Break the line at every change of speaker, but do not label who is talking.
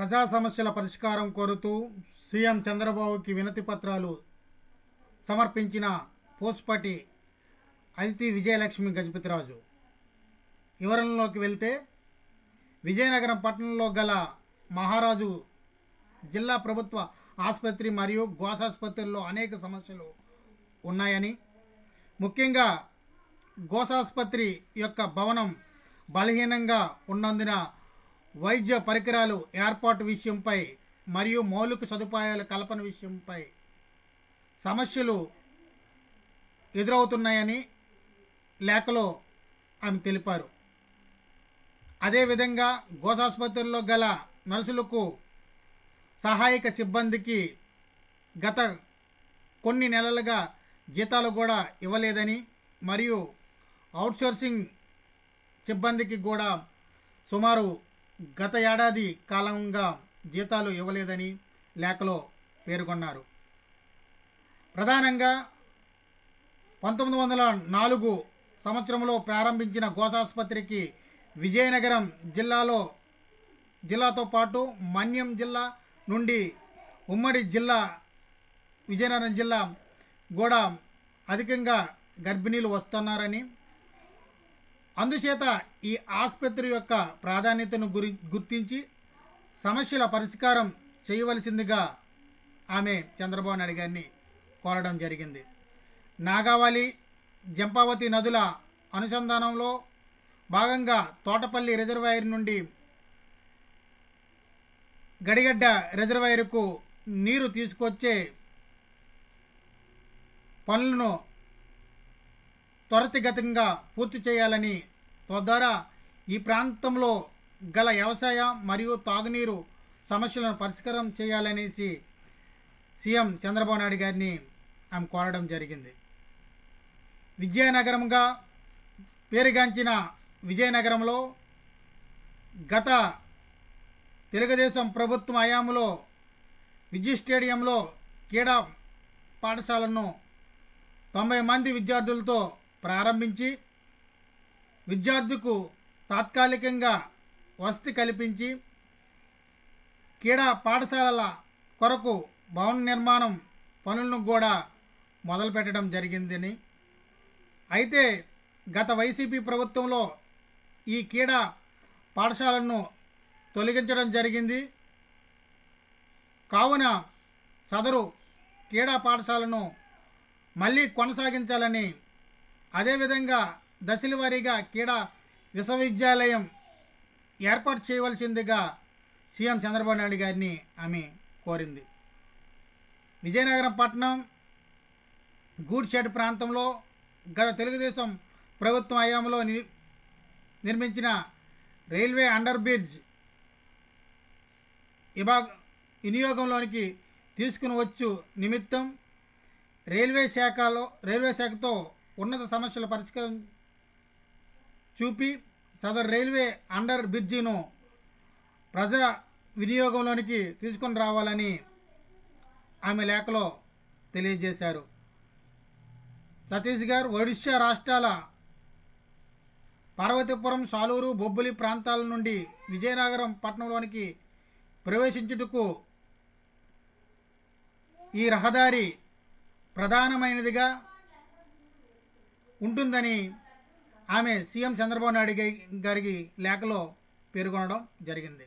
ప్రజా సమస్యల పరిష్కారం కోరుతూ సీఎం చంద్రబాబుకి వినతి పత్రాలు సమర్పించిన పోస్పటి అదితి విజయలక్ష్మి గజపతిరాజు. వివరణలోకి వెళ్తే విజయనగరం పట్టణంలో గల మహారాజు జిల్లా ప్రభుత్వ ఆసుపత్రి మరియు గోసాసుపత్రుల్లో అనేక సమస్యలు ఉన్నాయని ముఖ్యంగా గోసాసుపత్రి యొక్క భవనం బలహీనంగా ఉన్నందున వైద్య పరికరాలు ఏర్పాటు విషయంపై మరియు మౌలిక సదుపాయాల కల్పన విషయంపై సమస్యలు ఎదురవుతున్నాయని లేఖలో ఆమె తెలిపారు. అదేవిధంగా గోసాసుపత్రుల్లో గల నర్సులకు సహాయక సిబ్బందికి గత కొన్ని నెలలుగా జీతాలు కూడా ఇవ్వలేదని మరియు అవుట్సోర్సింగ్ సిబ్బందికి కూడా సుమారు గత ఏడాది కాలంగా జీతాలు ఇవ్వలేదని లేఖలో పేర్కొన్నారు. ప్రధానంగా పంతొమ్మిది వందల నాలుగు సంవత్సరంలో ప్రారంభించిన గోసాసుపత్రికి విజయనగరం జిల్లాలో జిల్లాతో పాటు మన్యం జిల్లా నుండి ఉమ్మడి జిల్లా విజయనగరం జిల్లా కూడా అధికంగా గర్భిణీలు వస్తున్నారని అందుచేత ఈ ఆసుపత్రి యొక్క ప్రాధాన్యతను గురి గుర్తించి సమస్యల పరిష్కారం చేయవలసిందిగా ఆమె చంద్రబాబు నాయుడు గారిని కోరడం జరిగింది. నాగావళి జంపావతి నదుల అనుసంధానంలో భాగంగా తోటపల్లి రిజర్వాయర్ నుండి గడిగడ్డ రిజర్వాయర్కు నీరు తీసుకొచ్చే పనులను త్వరితగతంగా పూర్తి చేయాలని తద్వారా ఈ ప్రాంతంలో గల వ్యవసాయ మరియు తాగునీరు సమస్యలను పరిష్కారం చేయాలనేసి సీఎం చంద్రబాబు నాయుడు గారిని ఆమె కోరడం జరిగింది. విజయనగరంగా పేరుగాంచిన విజయనగరంలో గత తెలుగుదేశం ప్రభుత్వం హయాంలో విజయ్ స్టేడియంలో క్రీడా పాఠశాలను తొంభై మంది విద్యార్థులతో ప్రారంభించి విద్యార్థికు తాత్కాలికంగా వసతి కల్పించి క్రీడా పాఠశాలల కొరకు భవన నిర్మాణం పనులను కూడా మొదలుపెట్టడం జరిగిందని. అయితే గత వైసీపీ ప్రభుత్వంలో ఈ క్రీడా పాఠశాలను తొలగించడం జరిగింది. కావున సదరు క్రీడా పాఠశాలను మళ్ళీ కొనసాగించాలని అదేవిధంగా దశల వారీగా క్రీడా విశ్వవిద్యాలయం ఏర్పాటు చేయవలసిందిగా సీఎం చంద్రబాబు నాయుడు గారిని ఆమె కోరింది. విజయనగరం పట్టణం గూడ్షెడ్ ప్రాంతంలో గత తెలుగుదేశం ప్రభుత్వం హయాంలో ని- నిర్మించిన రైల్వే అండర్ బ్రిడ్జ్ విభాగ వినియోగంలోనికి తీసుకుని వచ్చు నిమిత్తం రైల్వే శాఖలో రైల్వే శాఖతో ఉన్నత సమస్యల పరిష్కారం చూపి సదర్ రైల్వే అండర్ బ్రిడ్జిను ప్రజా వినియోగంలోనికి తీసుకొని రావాలని ఆమె లేఖలో తెలియజేశారు. ఛత్తీస్గఢ్ ఒడిశా రాష్ట్రాల పార్వతీపురం సాలూరు బొబ్బులి ప్రాంతాల నుండి విజయనగరం పట్టణంలోనికి ప్రవేశించుటకు ఈ రహదారి ప్రధానమైనదిగా ఉంటుందని ఆమె సీఎం చంద్రబాబు నాయుడు గారికి లేఖలో పేర్కొనడం జరిగింది.